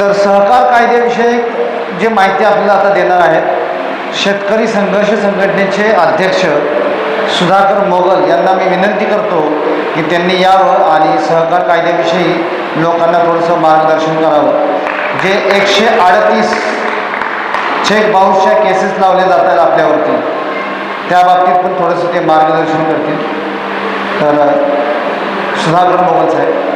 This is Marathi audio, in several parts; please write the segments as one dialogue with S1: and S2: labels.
S1: तर सहकार कायद्याविषयी जी माहिती आपल्याला आता देणार आहेत शेतकरी संघर्ष संघटनेचे अध्यक्ष सुधाकर मोगल यांना मी विनंती करतो की त्यांनी यावं आणि सहकार कायद्याविषयी लोकांना थोडंसं मार्गदर्शन करावं. जे एकशे अडतीस चेक बाउन्सच्या केसेस लावले जातात आपल्यावरती त्या बाबतीत पण थोडंसं ते मार्गदर्शन करतील. तर सुधाकर मोगल साहेब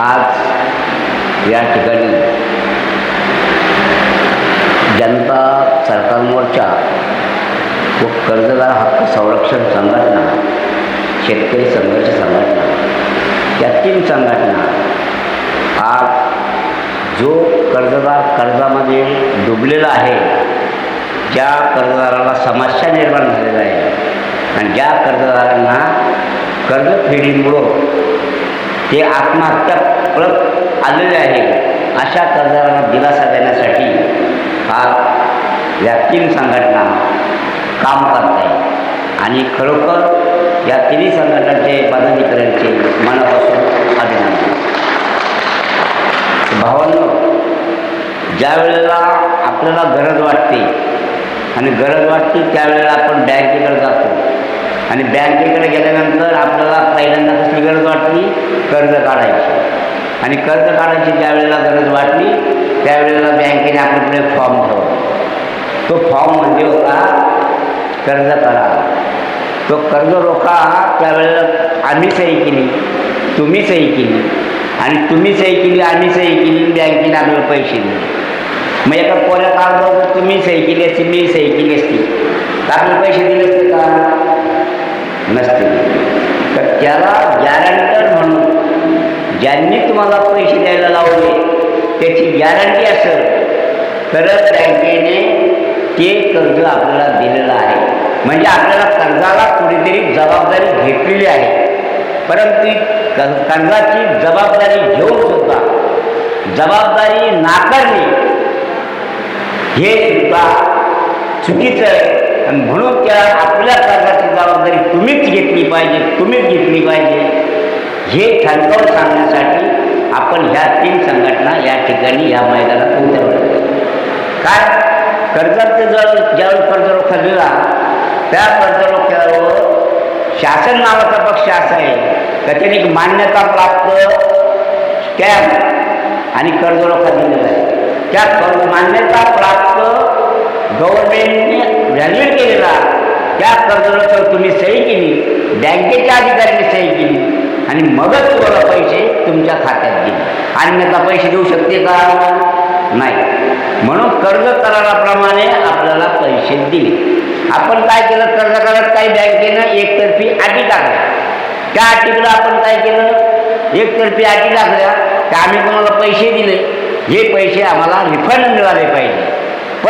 S2: आज या ठिकाणी जनता सरकार मोर्चा व कर्जदार हक्क संरक्षण संघटना शेतकरी संघर्ष संघटना या तीन संघटना आज जो कर्जदार कर्जामध्ये डुबलेला आहे ज्या कर्जदाराला समस्या निर्माण झालेल्या आहे आणि ज्या कर्जदारांना कर्जफेडीमुळं ते आत्महत्या परत आलेले आहे. अशा कर्जदारांना दिलासा देण्यासाठी हा या तीन संघटना काम करत आहे आणि खरोखर या तिन्ही संघटनांचे पदाधिकाऱ्यांचे मनापासून अभिनंदन. भावांनो ज्या वेळेला आपल्याला गरज वाटते आणि गरज वाटते त्यावेळेला आपण बँकेकडे जातो. आणि बँकेकडे गेल्यानंतर आपल्याला पहिल्यांदा कसली गरज वाटली कर्ज काढायची. आणि कर्ज काढायची ज्या वेळेला गरज वाटली त्यावेळेला बँकेने आपल्याकडे फॉर्म ठेवला. तो फॉर्म म्हणजे होता कर्ज करा तो कर्ज रोखा त्यावेळेला आम्ही सही केली तुम्ही सही केली. आणि तुम्ही सही केली आम्ही सही केली बँकेने आपल्याला पैसे दिले. मग एका कोऱ्या कागदावर तुम्ही सही केली असती मी सही केली असती. तर आपल्याला पैसे दिले असते का? नसतील तर त्याला गॅरंटर म्हणून ज्यांनी तुम्हाला पैसे द्यायला लावले त्याची गॅरंटी असेल तरच बँकेने ते कर्ज आपल्याला दिलेलं आहे. म्हणजे आपल्याला कर्जाला कुठेतरी जबाबदारी घेतलेली आहे. परंतु कर्जाची जबाबदारी घेऊन सुद्धा जबाबदारी नाकारणे हे सुद्धा चुकीचं आहे. आणि म्हणून त्या आपल्या कर्जाची जबाबदारी तुम्हीच घेतली पाहिजे तुम्हीच घेतली पाहिजे. हे ठणकावून सांगण्यासाठी आपण ह्या तीन संघटना या ठिकाणी या मैदानात उतरवल्या. काय? कर्जाचं जर ज्यावेळी कर्जरोखा दिला त्या कर्जरोख्यावर शासन नावाचा पक्ष असा आहे त्याच्याने त्याने एक मान्यता प्राप्त स्टॅम्प आणि कर्जरोखा दिलेला आहे. त्या कर्ज मान्यता प्राप्त गव्हर्नमेंटने व्हॅल्युएट केलेला. त्या कर्जावर तुम्ही सही केली. बँकेच्या अधिकाऱ्यांनी सही केली. आणि मगच तुम्हाला पैसे तुमच्या खात्यात दिले अन्यथा पैसे देऊ शकते का? नाही. म्हणून कर्ज कराराप्रमाणे आपल्याला पैसे दिले. आपण काय केलं? कर्ज करारात काही बँकेनं एकतर्फी अटी टाकल्या. त्या अटीकडं आपण काय केलं? एकतर्फी अटी टाकल्या. त्या आम्ही तुम्हाला पैसे दिले? हे पैसे आम्हाला रिफंड मिळाले पाहिजे.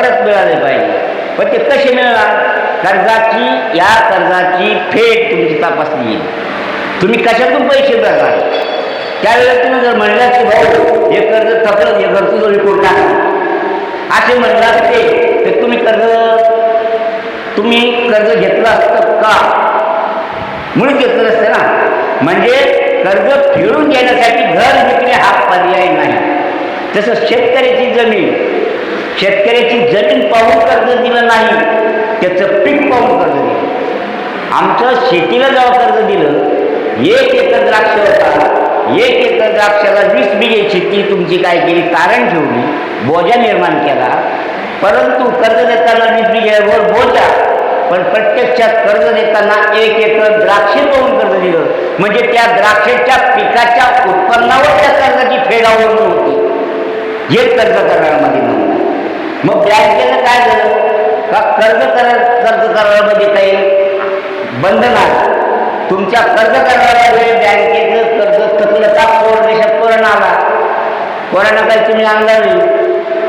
S2: परत मिळाले पाहिजे. पण ते कसे मिळणार? कर्जाची या कर्जाची फेड तुमची तपासली येईल. तुम्ही कशातून पैसे भरणार त्यावेळेला तुम्ही जर म्हणलात की भाऊ हे कर्ज थकलं हे घर तुझं रिपोर्ट टाका. असे म्हणलात ते तर तुम्ही कर्ज तुम्ही कर्ज घेतलं असतं का? म्हणून घेतलं असतं ना. म्हणजे कर्ज फेडून घेण्यासाठी घर विकणे हा पर्याय नाही. तसं शेतकऱ्याची जमीन शेतकऱ्याची जमीन पाहून कर्ज दिलं नाही त्याचं पीक पाहून कर्ज दिलं. आमचं शेतीला जेव्हा कर्ज दिलं. एक एकर द्राक्ष होता. एक एकर द्राक्षाला वीस बिघे शेती तुमची काय केली? तारण ठेवली बोजा निर्माण केला. परंतु कर्ज देताना वीस बिघ्यावर बोजा. पण प्रत्यक्षात कर्ज देताना एक एकर द्राक्षे पाहून कर्ज दिलं. म्हणजे त्या द्राक्षेच्या पिकाच्या उत्पन्नावर त्या कर्जाची फेड अवलंबून होती. हे कर्ज करण्यामध्ये नव्हतं. मग बँकेनं काय झालं? का कर्ज करार कर्ज करारामध्ये काही बंधन आहे तुमच्या कर्ज करारामध्ये बँकेचं कर्ज थकलं का कोरोना आला. कोरोना काही तुम्ही आणला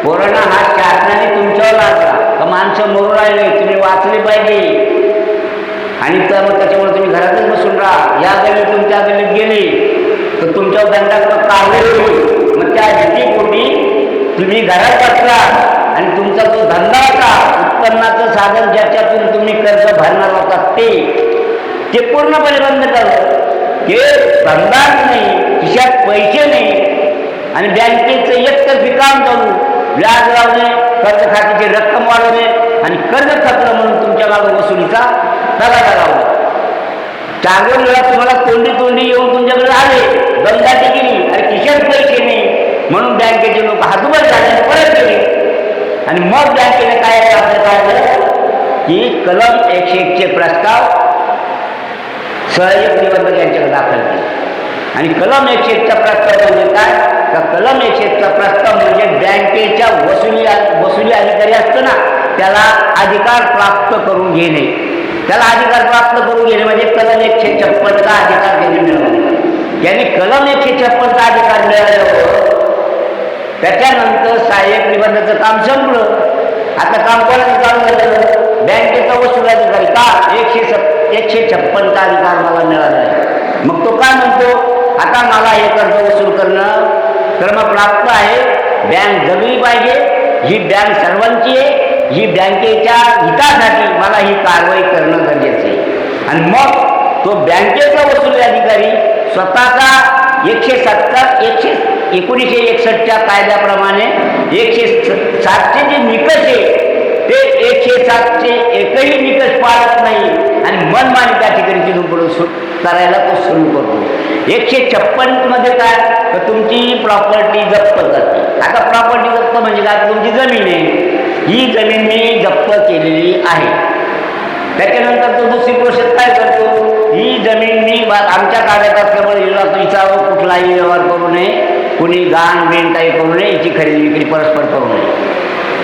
S2: कोरोना हा शासनाने तुमच्यावर लागला का माणसं मरून राहिले? तुम्ही वाचले पाहिजे. आणि तर मग त्याच्यामुळे तुम्ही घरातच बसून राहा. या गल्लीत तुमच्या गल्लीत गेली तर तुमच्यावर दंडात्मक कारवाई मग त्या भीतीपोटी तुम्ही घरात बसला. आणि तुमचा तो धंदा का? उत्पन्नाचं साधन ज्याच्यातून तुम्ही कर्ज भरणार होता ते. ते पूर्णपणे बंद करत ते धंदाच नाही खिशात पैसे नाही. आणि बँकेचं एकतर काम चालू. व्याज लावणे कर्ज खात्याची रक्कम वाढवणे आणि कर्ज थकलं म्हणून तुमच्या मागं वसुलीचा तगादा लावला चांगल्या वेळा तुम्हाला तोंडी तोंडी येऊन तुमच्याकडे आले. दंडाची केली. आणि खिशात पैसे नाही. म्हणून बँकेचे लोक हातभर झाले परत गेले. आणि मग बँकेने काय आपलं काय झालं की कलम एकशे एकचे प्रस्ताव सहयोग निवडणूक यांच्याकडे दाखल केले. आणि कलम एकशे एकचा प्रस्ताव म्हणजे काय? तर कलम एकशे एकचा प्रस्ताव म्हणजे बँकेच्या वसुली वसुली अधिकारी असतो ना त्याला अधिकार प्राप्त करून घेणे. त्याला अधिकार प्राप्त करून घेणे म्हणजे कलम एकशे छप्पनचा अधिकार त्यांनी मिळवणे यांनी कलम एकशे छप्पनचा अधिकार मिळाल्यावर त्याच्यानंतर सहाय्यक निबंधाचं काम संपलं. आता काम कोणाचं चालू झालं? बँकेचा वसूल अधिकारी का? एकशे सप एकशे छप्पनचा अधिकार मला मिळाला आहे मग तो काय म्हणतो? आता मला हे कर्ज वसूल करणं क्रमप्राप्त आहे. बँक जगली पाहिजे. ही बँक सर्वांची आहे. ही बँकेच्या हितासाठी मला ही कारवाई करणं गरजेचं आहे. आणि मग तो बँकेचा वसुली अधिकारी स्वतःचा एकशे सत्तर एकशे एकोणीसशे एकसष्टच्या कायद्याप्रमाणे एकशे सातचे जे निकष आहे ते एकशे सातचे एकही निकष पाळत नाही. आणि मनमानी त्या ठिकाणी तिथून पुढे सु करायला तो सुरू करतो. एकशे छप्पनमध्ये काय? तर तुमची प्रॉपर्टी जप्त करते. आता प्रॉपर्टी जप्त म्हणजे काय? तुमची जमीन आहे. ही जमीन मी जप्त केलेली आहे. त्याच्यानंतर तो दुसरी प्रोसेस काय करतो? ही जमीन मी आमच्या कागदात असल्यामुळे हिला विचारावं कुठलाही व्यवहार करू नये. कुणी गाण बिण काही करू नये याची खरेदी विक्री परस्पर करू नये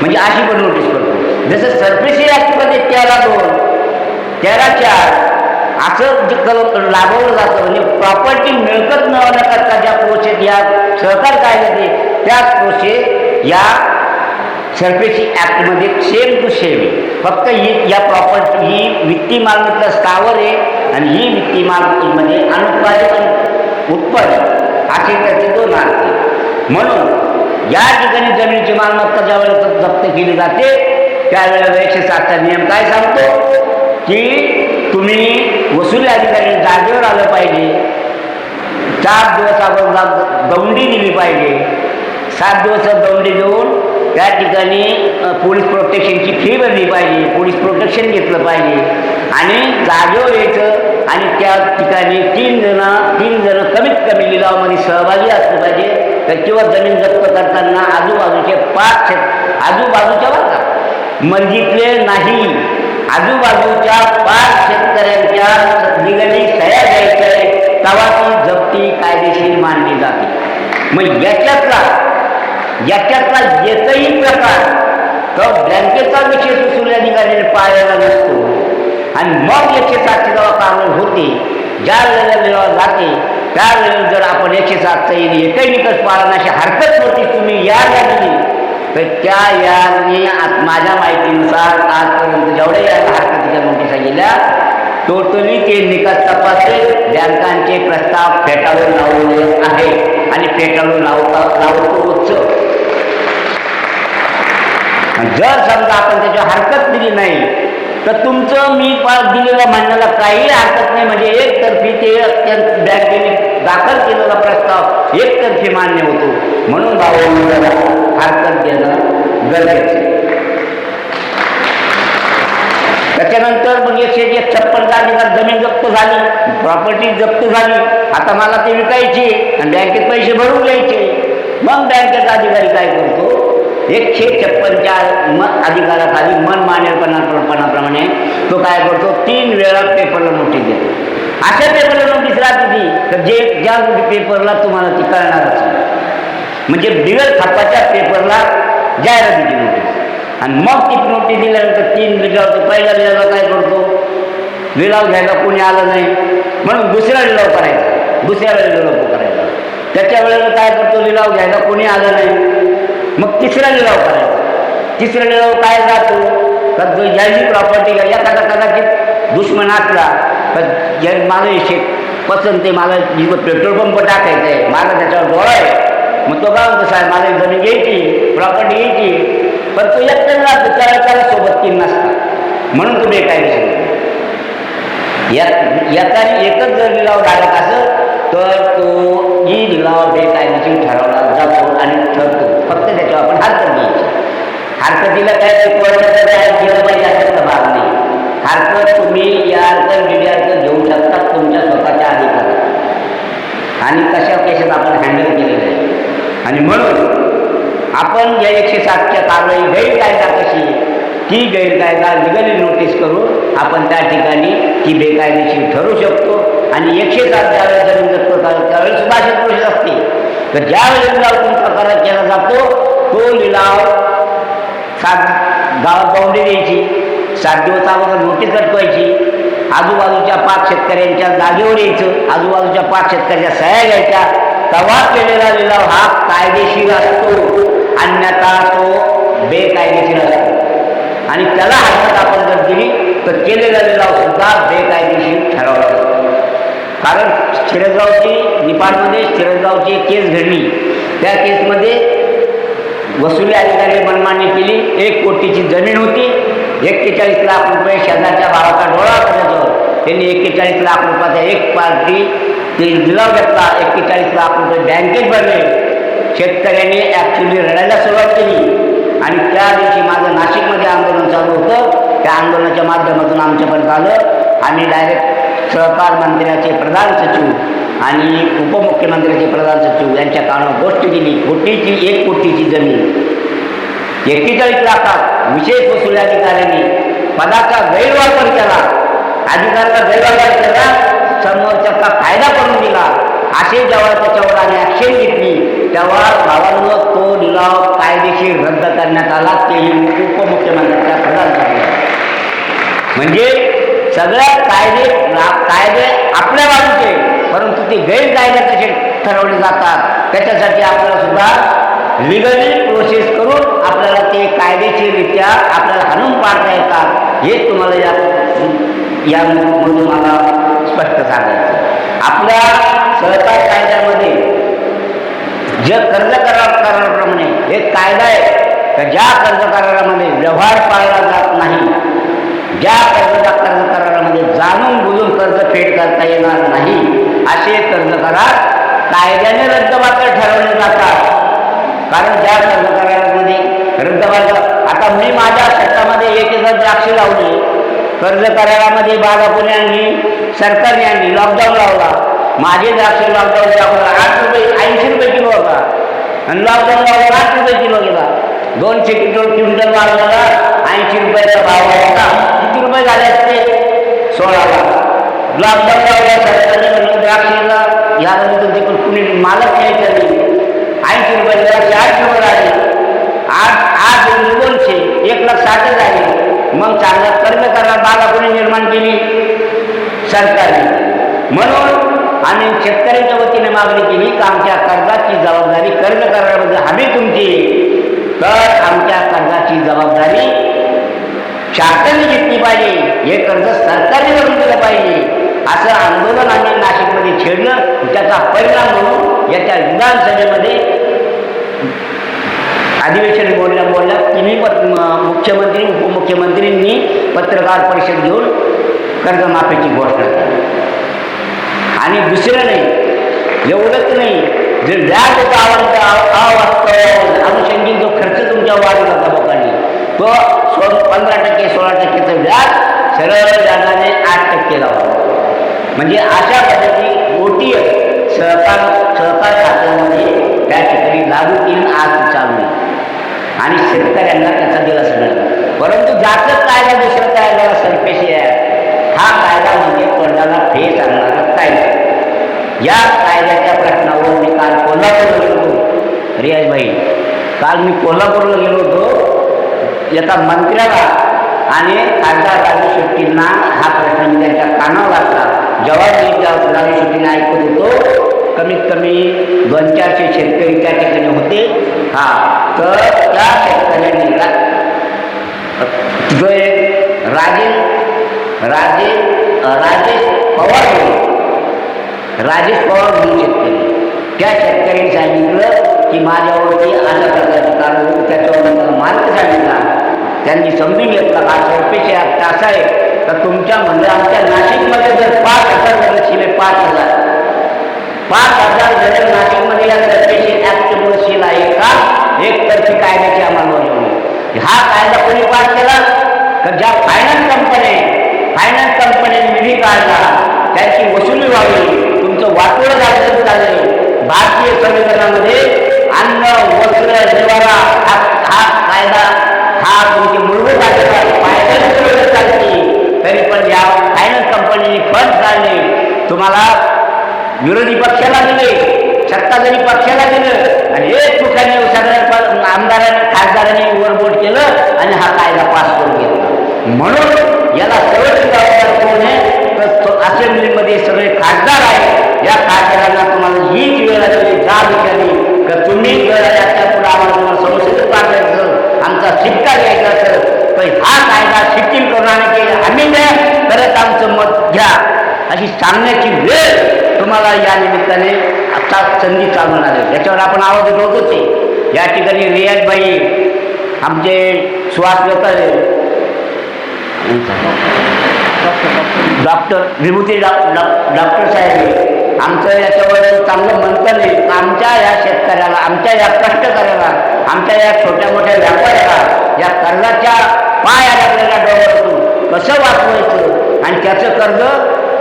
S2: म्हणजे अशी पण नोटीस करतो. जसं सरफेसी राष्ट्रपती त्याला दोन त्याला चार असं जे कल लागवलं जातं. म्हणजे प्रॉपर्टी मिळकत न करता ज्या प्रोसेस या सहकार कायद्यात आहे त्याच प्रोसेस या सरफेसी ॲक्टमध्ये सेम टू सेम आहे फक्त ही या प्रॉपर्टी ही वित्ती मालमत्ता स्थावर आहे आणि ही वित्ती मालमत्तेमध्ये अनुत्पादित उत्पादन असे दोन अर्थ म्हणून या ठिकाणी जमिनीची मालमत्ता ज्या वेळेस जप्त केली जाते त्यावेळेला एकशे सातचा नियम काय सांगतो? की तुम्ही वसुली अधिकारी जागेवर आलं पाहिजे. चार दिवस अगोदर दौंडी दिली पाहिजे. सात दिवस दौंडी देऊन त्या ठिकाणी पोलीस प्रोटेक्शनची फी भरली पाहिजे. पोलीस प्रोटेक्शन घेतलं पाहिजे. आणि जागेवर यायचं आणि त्या ठिकाणी तीन जण तीन जण कमीत कमी लिलावामध्ये सहभागी असले पाहिजे. तर किंवा जमीन जप्त करताना आजूबाजूचे पाच शेत आजूबाजूच्या बघा मंदीतले नाही आजूबाजूच्या पाच शेतकऱ्यांच्या निगडी सह्या द्यायच्या आहे तेव्हा ती जप्ती कायदेशीर मानली जाते. मग याच्यातला याच्यातला येतही प्रकार तर बँकेचा विषय सुसुली निघालेला पाळायला नसतो. आणि मग एकशे सातची जेव्हा कारवाई होते. ज्या वेळेला मिळवा जाते त्यावेळेला जर आपण एकशे सातचा येईल एकही निकष पाळण्याची हरकत होती तुम्ही या दिली तर त्या याने माझ्या माहितीनुसार आजपर्यंत जेवढ्या या हरकतीच्या नोटिसा गेल्या टोटली ते निकष तपासले बँकांचे प्रस्ताव फेटाळून लावले आहे आणि फेटाळून लावता लावतोच जर समजा आपण त्याची हरकत दिली नाही तर तुमचं मी पास दिलेल्या म्हणण्याला काही हरकत नाही. म्हणजे एकतर्फी ते अत्यंत बँकेने दाखल केलेला प्रस्ताव एकतर्फी मान्य होतो. म्हणून बाबा हरकत देणं गरजेचं त्याच्यानंतर मग एकशे एक छप्पन अधिकार जमीन जप्त झाली प्रॉपर्टी जप्त झाली. आता मला ते विकायची आणि बँकेत पैसे भरून घ्यायचे. मग बँकेचा अधिकारी काय करतो? एकशे छप्पनच्या म अधिकाराखाली मन मानेपणाप्रमाणे तो काय करतो? तीन वेळा पेपरला नोटीस देतो. अशा पेपरला नोटीस राहते ती तर जे ज्या पेपरला तुम्हाला ती कळणारच म्हणजे बिगर छापाच्या पेपरला जाहिरातीची नोटीस आणि मग ती नोटीस दिल्यानंतर तीन लिलाव तो पहिला लिलाव काय करतो? लिलाव घ्यायला कोणी आलं नाही. म्हणून दुसरा लिलाव करायचा. दुसऱ्या वेळेला लिलाव करायचा. त्याच्या वेळेला काय करतो? लिलाव घ्यायला कोणी आलं नाही. मग तिसरा लिलाव करायचा. तिसरा लिलाव काय जातो? तर जो ज्यांनी प्रॉपर्टी एखादा कदाचित दुश्मन असला तर ज्या मला हे शेत पसंत आहे मला जिथं पेट्रोल पंप टाकायचं आहे माझा त्याच्यावर डोळा आहे. मग तो काय म्हणतो साहेब मला जमीन घ्यायची प्रॉपर्टी घ्यायची. पण तो एकट्याने राहतो त्याला त्याला सोबत तीन नसतात. म्हणून तो काय आहे. याचा एकच जर लिलाव लागत असं तर तो ही लिलाव बेकायदेशीर ठरवला जातो आणि ठरतो. फक्त त्याच्यावर आपण हरकत घ्यायची हरकतीला काय? शिकवायचं तर काय? केलं पाहिजे असं भाग नाही. हरकत तुम्ही या अर्थ डी अर्थ घेऊ शकता तुमच्या स्वतःच्या अधिकारात. आणि कशा केसेस आपण हँडल केलेलं आहे. आणि म्हणून आपण या एकशे सातच्या कारवाई गैरकायदा कशी ती गैरकायदा लिगली नोटीस करून आपण त्या ठिकाणी ती बेकायदेशीर ठरू शकतो. आणि एकशे सात ज्यावेळेस जमीन जप्त करतात त्यावेळेस सुद्धा अशी प्रोसेस असते तर ज्या वेळेला तुमचा करार केला जातो तो लिलाव सात गावात बाउंड्री द्यायची सात दिवस अगोदर नोटीस लटवायची आजूबाजूच्या पाच शेतकऱ्यांच्या जागेवर यायचं आजूबाजूच्या पाच शेतकऱ्याच्या सह्या घ्यायच्या तेव्हा केलेला लिलाव हा कायदेशीर असतो. अन्यथा तो बेकायदेशीर असतो. आणि त्याला हरकत आपण जर दिली तर केलेला लिलाव सुद्धा बेकायदेशीर ठरवला कारण शिरसगावची निपाळमध्ये शिरसगावची एक केस घडली. त्या केसमध्ये वसुली अधिकारी मनमानी केली. एक कोटीची जमीन होती. एक्केचाळीस लाख रुपये शेजारच्या भावाचा डोळा होता त्यांनी एक्केचाळीस लाख रुपयाचा एक पार्टी ते लिलाव घेतला. एक्केचाळीस लाख रुपये बँकेत भरले. शेतकऱ्यांनी ॲक्च्युली रडायला सुरुवात केली. आणि त्या दिवशी माझं नाशिकमध्ये आंदोलन चालू होतं. त्या आंदोलनाच्या माध्यमातून आमच्यापर्यंत आलं. आम्ही डायरेक्ट सहकार मंत्र्याचे प्रधान सचिव आणि उपमुख्यमंत्र्याचे प्रधान सचिव यांच्या कानावर गोष्ट दिली. कोटीची एक कोटीची जमीन. एक्केचाळीस लाखात विशेष वसुली अधिकाऱ्यांनी पदाचा गैरवापर केला. अधिकाऱ्याचा गैरवापर केला. समोरच्याचा फायदा करून दिला. असे जेव्हा त्याच्यावर आम्ही ॲक्शन घेतली तेव्हा भावांनो तो लिलाव कायदेशीर रद्द करण्यात आला. तेही उपमुख्यमंत्र्यांच्या प्रधान म्हणजे सगळे कायदे कायदे आपल्या बाजूचे. परंतु ते गैरकायदे कसे ठरवले जातात. त्याच्यासाठी आपल्याला सुद्धा लिगली प्रोसेस करून आपल्याला ते कायदेशीररित्या आपल्याला हाणून पाडता येतात. हे तुम्हाला या यामधून मला स्पष्ट सांगायचं आपल्या सहकार कायद्यामध्ये जे कर्ज करार कराराप्रमाणे एक कायदा आहे का ज्या कर्ज करारामध्ये व्यवहार पाळला जात नाही ज्या कर्ज जाणून बुजून कर्ज फेड करता येणार नाही. असे कर्ज करार कायद्याने रद्दबातल ठरवले जातात. कारण ज्या कर्ज करारामध्ये रद्दबातल आता मी माझ्या शेतामध्ये एक एकर द्राक्षे लावली. कर्ज करारामध्ये बागापुरी यांनी सरकारने आणली लॉकडाऊन लावला. माझे द्राक्षे लॉकडाऊन अगोदर आठ रुपये ऐंशी रुपये किलो होता. आणि लॉकडाऊन लावला आठ रुपये किलो गेला. दोनशे किलो क्विंटल माल झाला ऐंशी रुपयाचा भाव होता. किती रुपये झाले? असते सोळा लाख लॉकडाऊन लावला सरकारने म्हणलं द्राक्षेला यानंतर देखील कुणी मालक घ्यायचा नाही ऐंशी रुपये द्राक्षे आठ रुपये आले. आठ आठ दोनशे एक लाख साठच आले मग चांगला कर्म करणार बागा कोणी निर्माण केली? सरकारने. म्हणून आम्ही शेतकऱ्यांच्या वतीने मागणी केली की आमच्या कर्जाची जबाबदारी कर्ज करण्याबद्दल हवी तुमची. तर आमच्या कर्जाची जबाबदारी शासनाने घेतली पाहिजे हे कर्ज सरकारने भरून दिलं पाहिजे. असं आंदोलन आम्ही नाशिकमध्ये छेडलं. त्याचा परिणाम म्हणून याच्या विधानसभेमध्ये अधिवेशन बोलल्या बोलल्या तिन्ही पत मुख्यमंत्री उपमुख्यमंत्रींनी पत्रकार परिषद घेऊन कर्जमाफीची घोषणा केली. आणि दुसरं नाही एवढंच नाही जे व्याज होता आवडता अवास्तव अनुषंगिक जो खर्च तुमच्या वाढवला होता लोकांनी तो सो पंधरा टक्के सोळा टक्केचं व्याज सरळ व्याजाने आठ टक्के लावतो म्हणजे अशा पद्धती मोठी सहकार सहकार खात्यामध्ये त्या ठिकाणी लागू केली आज चालू आहे. आणि शेतकऱ्यांना त्याचा दिलासा मिळाला. परंतु ज्याचं कायदा दुसरं कायद्याला सरपेशी आहे. हा कायदा म्हणजे कोणाला फेस आणणारा कायदा. या कायद्याच्या प्रश्नावर मी काल कोल्हापूरला गेलो होतो. रियाजभाई काल मी कोल्हापूरला गेलो होतो. याचा मंत्र्याला आणि खासदार राजू शेट्टींना हा प्रश्न मी त्यांच्या कानावर घातला जेव्हा मी त्या राजू शेट्टींना ऐकत होतो कमीत कमी दोन चारशे शेतकरी त्या ठिकाणी होते. हा तर त्या शेतकऱ्यांनी जो एक राजे राजे राजेश पवार राजेश पवार म्हणून शेतकरी. त्या शेतकऱ्यांनी सांगितलं की माझ्यावरती अशा प्रकारचे कारण त्याच्यावर मला मार्ग सांगितला. त्यांनी समजून घेतला हा सरपेशी अर्थ असा आहे. तर तुमच्या म्हणजे आमच्या नाशिकमध्ये जर पाच हजार जण आहे पाच हजार. पाच हजार जण नाशिकमध्ये या सरपेशी ऍक्टमुळे शिला आहे का? एक तर्फी कायद्याची अंमलबजावणी हा कायदा कोणी पास केला? तर ज्या फायनान्स कंपन्या फायनान्स कंपन्या निधी काढला त्याची वसुली व्हावी. तुमचं वाटोळं झालं चालेल. भारतीय संविधानामध्ये अन्न वस्त्र निवारा हा कायदा तुमची मूलभूत अधिकार फायनान्स चालते तरी पण या फायनान्स कंपनीने फंड काढले तुम्हाला विरोधी पक्षाला दिले सत्ताधारी पक्षाला दिलं आणि एक ठिकाणी सगळ्या आमदारांनी खासदारांनी वरबोट केलं आणि हा कायदा पास करून घेतला. म्हणून याला सर्वोच्च जबाबदार कोण आहे? तर असेंब्लीमध्ये सगळे खासदार आहेत. या खासदारांना तुम्हाला हीच वेळ आलेली जाब विचारली तर तुम्ही जर याच्यापुढे आम्हाला तुम्हाला पाठवायचं आमचा शिक्का घ्यायचा असेल तर हा कायदा शिथिल करून केला आम्ही द्या परत आमचं मत घ्या. अशी सांगण्याची वेळ तुम्हाला या निमित्ताने आता संधी चालून आली. याच्यावर आपण आवाज उठवत होते या ठिकाणी रियाजबाई आमचे सुहास लोकारे डॉक्टर विभूती डॉ- डॉ- डॉक्टर साहेब आमचं याच्यावर चांगलं म्हणतं नाही. आमच्या या शेतकऱ्याला आमच्या या कष्टकऱ्याला आमच्या या छोट्या मोठ्या व्यापाऱ्याला या कर्जाच्या पाय अडकलेल्या डोंगरातून कसं वाचवायचं? आणि त्याचं कर्ज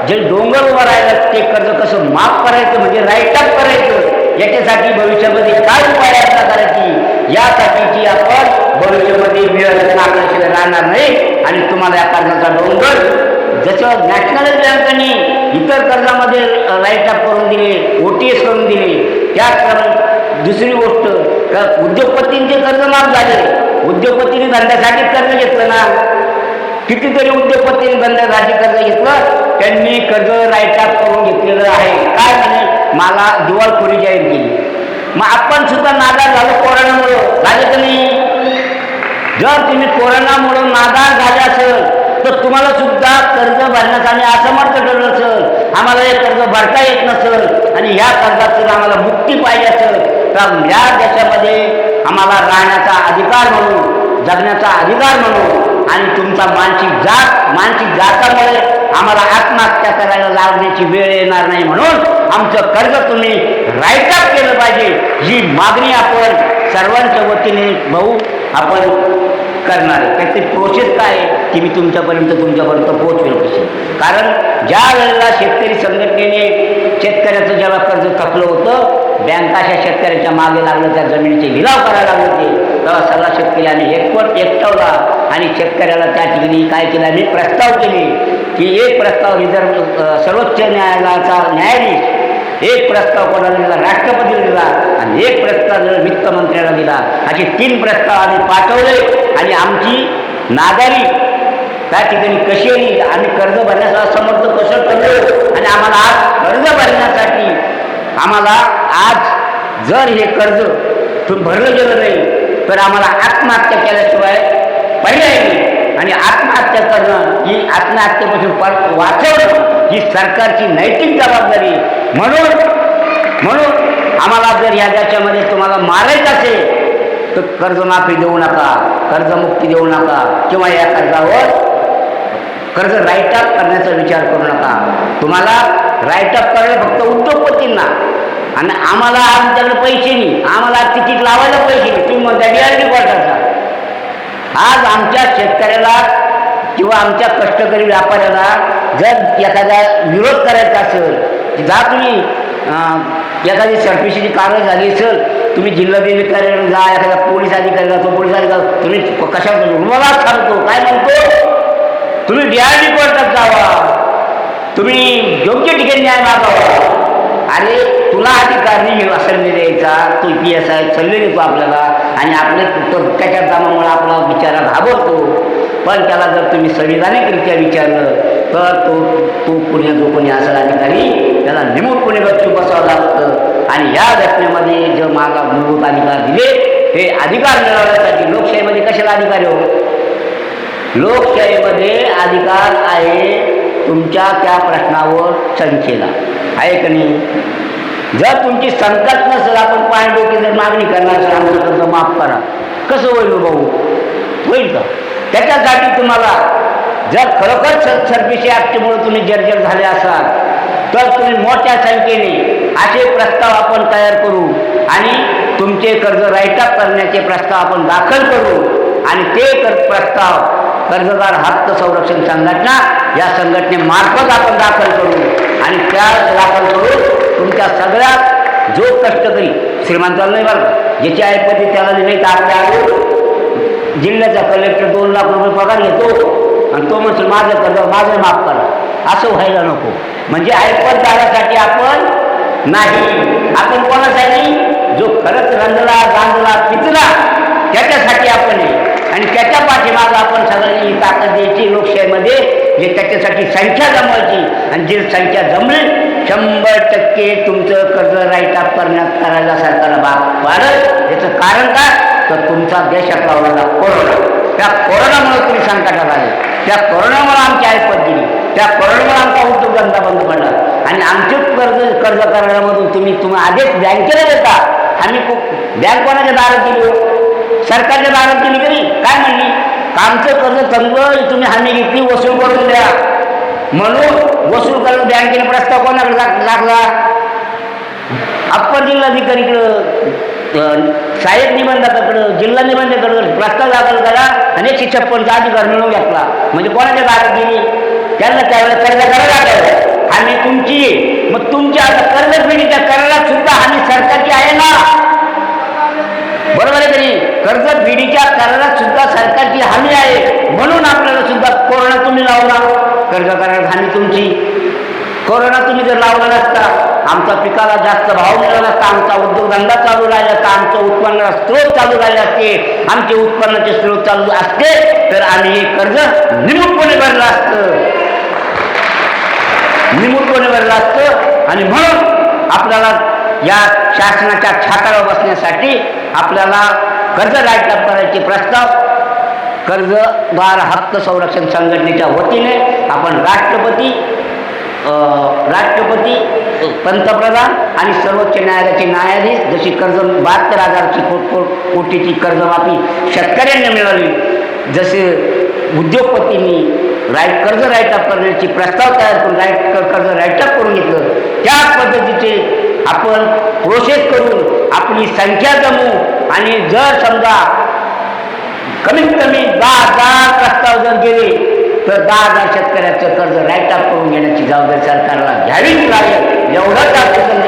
S2: जे डोंगर उभं राहिलं ते कर्ज कसं माफ करायचं? म्हणजे राईटअप करायचं? याच्यासाठी भविष्यामध्ये काय उपाययोजना करायची? यासाठीची आपण भविष्यामध्ये वेळ आपल्याशिवाय राहणार नाही. आणि तुम्हाला या कर्जाचा डोंगर जसं नॅशनल बँकांनी इतर कर्जामध्ये लाइट अप करून दिले ओ टी एस करून दिले. त्याचप्रमाणे दुसरी गोष्ट का उद्योगपतींचे कर्ज माफ झाले. उद्योगपतींनी धंद्यासाठी कर्ज घेतलं ना. कितीतरी उद्योगपतीने धंद्यासाठी कर्ज घेतलं त्यांनी कर्ज राईट अप करून घेतलेलं आहे. काय म्हणे? मला दिवाळखोरी जाहीर केली. मग आपण सुद्धा नादार झालो कोरोनामुळं झालं का नाही? जर तुम्ही कोरोनामुळं नादार झाले असेल तर तुम्हाला सुद्धा कर्ज भरण्यास आम्ही असमर्थ ठरलं असेल आम्हाला हे कर्ज भरता येत नसेल आणि ह्या कर्जातून आम्हाला मुक्ती पाहिजे असेल तर या देशामध्ये आम्हाला राहण्याचा अधिकार म्हणून जगण्याचा अधिकार म्हणून आणि तुमचा मानसिक जात मानसिक जातामुळे आम्हाला आत्महत्या करायला लागण्याची वेळ येणार नाही म्हणून आमचं कर्ज तुम्ही राईटअप केलं पाहिजे. ही मागणी आपण सर्वांच्या वतीने भाऊ आपण करणार आहे त्याची प्रोसेस काय आहे ती मी तुमच्यापर्यंत तुमच्यापर्यंत पोहोचवेल कशी. कारण ज्या वेळेला शेतकरी संघटनेने शेतकऱ्याचं ज्याला कर्ज थकलं होतं बँक अशा शेतकऱ्याच्या मागे लागलं त्या जमिनीचे लिलाव करायला लागले होते तेव्हा सगळा शेतकऱ्याने एकवट एकटवला आणि शेतकऱ्याला त्या ठिकाणी काय केलं मी प्रस्ताव केले. की एक प्रस्ताव रिझर्व सर्वोच्च न्यायालयाचा न्यायाधीश एक प्रस्ताव कोणाला दिला? राष्ट्रपतीला दिला. आणि एक प्रस्ताव वित्तमंत्र्याला दिला असे तीन प्रस्ताव आम्ही पाठवले. आणि आमची नादारी त्या ठिकाणी कशी येईल आम्ही कर्ज भरण्यास समर्थ कसं ठरलो? आणि आम्हाला आज कर्ज भरण्यासाठी आम्हाला आज जर हे कर्ज भरलं गेलं नाही तर आम्हाला आत्महत्या केल्याशिवाय पर्याय नाही. आणि आत्महत्या करणं ही आत्महत्येपासून पर- वाचवणं ही सरकारची नैतिक जबाबदारी. म्हणून म्हणून आम्हाला जर या देशामध्ये तुम्हाला मारायचं असेल तर कर्जमाफी देऊ नका कर्जमुक्ती देऊ नका किंवा या कर्जावर कर्ज राईटअप करण्याचा विचार करू नका. तुम्हाला राईटअप करायला फक्त उद्योगपतींना आणि आम्हाला आमच्याकडे पैसे नाही आम्हाला तिकीट लावायला पैसे नाही. तुम्ही म्हणता डी आर डी कोर्टाचा आज आमच्या शेतकऱ्याला किंवा आमच्या कष्टकरी व्यापाऱ्याला जर एखादा विरोध करायचा असेल जा तुम्ही एखादी सरपिशीची कारवाई झाली असेल तुम्ही जिल्हाधिकाऱ्याकडे जा एखादा पोलीस अधिकारी तो पोलीस अधिकारी तुम्ही कशा रुग्णाला सांगतो काय म्हणतो? तुम्ही डी आर डी कोर्टात जावा. तुम्ही योग्य ठिकाणी न्याय मागावा. अरे तुला अधिकार नाही असेंब्ली द्यायचा तो पी एस आय सल्ले देतो आपल्याला. आणि आपले तो त्याच्या दामामुळे आपला बिचारा घाबरतो. पण त्याला जर तुम्ही संविधानिकरित्या विचारलं तर तो तो पुणे जो कोणी असेल अधिकारी त्याला निमूटपणे गच्चू बसावं लागतं. आणि या घटनेमध्ये जे मागा मूलभूत अधिकार दिले हे अधिकार मिळवण्यासाठी लोकशाहीमध्ये कशाला अधिकार हो? लोकशाहीमध्ये अधिकार आहे तुमच्या त्या प्रश्नावर संख्येला. आहे का नाही? जर तुमची संकट नसेल आपण पाणडोकी जर मागणी करणार असेल आमचं कर्ज माफ करा. कसं होईल हो भाऊ? होईल का? त्याच्यासाठी तुम्हाला जर खरोखर सर सर्विसी ॲक्टमुळे तुम्ही जर्जर झाले असाल तर तुम्ही मोठ्या संख्येने असे प्रस्ताव आपण तयार करू आणि तुमचे कर्ज राईटअप करण्याचे प्रस्ताव आपण दाखल करू आणि ते कर प्रस्ताव कर्जदार हक्क संरक्षण संघटना या संघटनेमार्फत आपण दाखल करू आणि त्या दाखल करून तुमच्या सगळ्यात जो कष्ट करी श्रीमंताला नाही बरं ज्याची ऐपती त्याला नाही तर आपल्या आधी जिल्ह्याचा कलेक्टर दोन लाख रुपये पगार घेतो आणि तो म्हणतो माझं कर्ज माझं माफ करा. असं व्हायला नको. म्हणजे ऐपतदारासाठी आपण नाही. आपण कोणासाठी? जो खरंच रंगला गांजला पिचला त्याच्यासाठी आपण आणि त्याच्या पाठीमागं आपण सगळ्यांनी ताकद द्यायची लोकशाहीमध्ये जे त्याच्यासाठी संख्या जमवायची. आणि जी संख्या जमली शंभर टक्के तुमचं कर्ज राईट अप करण्यात करायला सरकारला भाग पाडत याचं कारण काय? तर तुमचा देशात आपला कोरोना त्या कोरोनामुळे तुम्ही संकटात आले. त्या कोरोनामुळे आमची ऐपत दिली त्या कोरोनामुळे आमचा उद्योगधंदा बंद पडला. आणि आमचे कर्ज कर्ज करण्यामधून तुम्ही तुम्ही आधीच बँकेला देता. आम्ही बँक कोणाच्या दारात दिली हो? सरकारच्या दारात दिली करी काय म्हणली? आमचं कर्ज चांगलं तुम्ही हमी घेतली वसूल करून द्या. म्हणून वसूल करून बँकेने प्रस्ताव कोणाकडे लाग- लागला? अप्पर जिल्हाधिकारीकडं अं, सहाय्यक निबंधकाकडं जिल्हा निबंधकाकडं प्रस्ताव दाखल करा आणि एकशे छप्पनचा अधिकार मिळवून घेतला. म्हणजे कोणाच्या दारात गेली? त्यांना त्यावेळेला कर्ज करायला लागलं. आणि तुमची मग तुमच्या आता कर्जफेडीच्या करारात सुद्धा हमी सरकारची आहे ना? बरोबर आहे तरी कर्ज फेडीच्या करारात सुद्धा सरकारची हमी आहे. म्हणून आपल्याला सुद्धा कोरोना तुम्ही लावला. कर्ज करायला घाणी तुमची. कोरोना तुम्ही जर लावला नसता आमचा पिकाला जास्त भाव मिळाला असता आमचा उद्योगधंदा चालू राहिला असता आमचं उत्पन्नाला स्रोत चालू राहिले असते आमचे उत्पन्नाचे स्रोत चालू असते तर आम्ही हे कर्ज निमूटपणे भरलं असतं. निमूटपणे भरलं असतं आणि म्हणून आपल्याला या शासनाच्या छातावर बसण्यासाठी आपल्याला कर्ज राईटअप करायचे प्रस्ताव कर्जदार हक्क संरक्षण संघटनेच्या वतीने आपण राष्ट्रपती राष्ट्रपती पंतप्रधान आणि सर्वोच्च न्यायालयाचे न्यायाधीश जशी कर्ज बहात्तर हजारची को कोटीची कर्जमाफी शेतकऱ्यांनी मिळाली जसे उद्योगपतींनी राईट कर्ज रायटअप करण्याची प्रस्ताव तयार करून राईट कर्ज रायटअप करून घेतलं. त्याच पद्धतीचे आपण प्रोसेस करून आपली संख्या जमू आणि जर समजा कमीत कमी दहा हजार प्रस्ताव जर गेले तर दहा हजार शेतकऱ्याचं कर्ज राईटअप करून घेण्याची जबाबदारी सरकारला घ्यावीच लागेल. एवढंच आपण